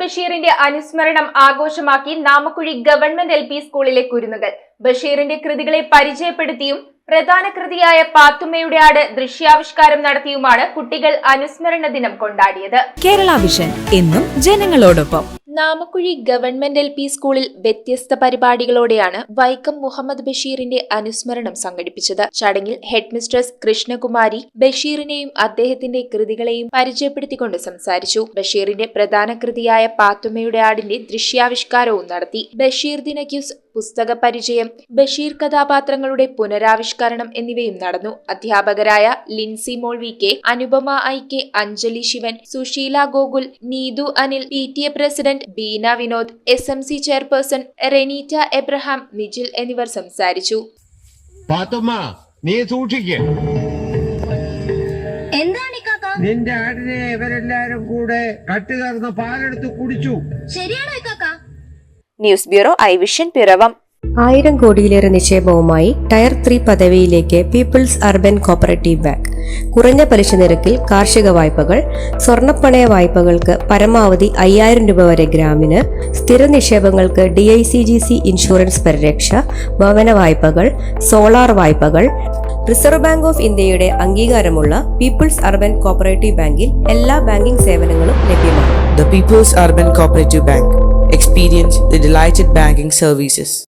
ബഷീറിന്റെ അനുസ്മരണം ആഘോഷമാക്കി നാമക്കുഴി ഗവൺമെന്റ് എൽ പി സ്കൂളിലെ കുരുന്നുകൾ. ബഷീറിന്റെ കൃതികളെ പരിചയപ്പെടുത്തിയും പ്രധാന കൃതിയായ പാത്തുമ്മയുടെ ആട് ദൃശ്യാവിഷ്കാരം നടത്തിയുമാണ് കുട്ടികൾ അനുസ്മരണ ദിനം കൊണ്ടാടിയത്. കേരള വിഷൻ എന്നും ജനങ്ങളോടൊപ്പം. നാമക്കുഴി ഗവൺമെന്റ് എൽ പി സ്കൂളിൽ വ്യത്യസ്ത പരിപാടികളോടെയാണ് വൈക്കം മുഹമ്മദ് ബഷീറിന്റെ അനുസ്മരണം സംഘടിപ്പിച്ചത്. ചടങ്ങിൽ ഹെഡ്മിസ്ട്രസ് കൃഷ്ണകുമാരി ബഷീറിനെയും അദ്ദേഹത്തിന്റെ കൃതികളെയും പരിചയപ്പെടുത്തിക്കൊണ്ട് സംസാരിച്ചു. ബഷീറിന്റെ പ്രധാന കൃതിയായ പാത്തുമ്മയുടെ ആടിന്റെ ദൃശ്യാവിഷ്കാരവും നടത്തി. ബഷീർ ദിനക്യൂസ് പുസ്തക പരിചയം ബഷീർ കഥാപാത്രങ്ങളുടെ പുനരാവിഷ്കരണം എന്നിവയും നടന്നു. അധ്യാപകരായ Lincy Mol V K Anupama I K Anjali Shivan Susheela Gokul Neethu Anil P T A president Beena Vinod S M C chairperson Renita Abraham Mijil എന്നിവർ സംസാരിച്ചു. നീ സൂക്ഷിക്ക്. നിന്റെ ആടിനെ ഇവരെല്ലാരും കൂടെ കട്ടുകാർന്ന് പാലെടുത്ത് കുടിച്ചു. ശരിയാണോ news bureau I vision Piravam. ആയിരം കോടിയിലേറെ നിക്ഷേപവുമായി ടയർ ത്രീ പദവിയിലേക്ക് പീപ്പിൾസ് അർബൻ കോപ്പറേറ്റീവ് ബാങ്ക്. കുറഞ്ഞ പലിശ നിരക്കിൽ കാർഷിക വായ്പകൾ സ്വർണപ്പണയ വായ്പകൾക്ക് പരമാവധി അയ്യായിരം രൂപ വരെ ഗ്രാമിന് സ്ഥിര നിക്ഷേപങ്ങൾക്ക് D I C G C insurance പരിരക്ഷ ഭവന വായ്പകൾ സോളാർ വായ്പകൾ. റിസർവ് ബാങ്ക് ഓഫ് ഇന്ത്യയുടെ അംഗീകാരമുള്ള പീപ്പിൾസ് അർബൻ കോപ്പറേറ്റീവ് ബാങ്കിൽ എല്ലാ ബാങ്കിംഗ് സേവനങ്ങളും ലഭ്യമാണ്. The people's urban cooperative Bank. Experience the delighted banking services.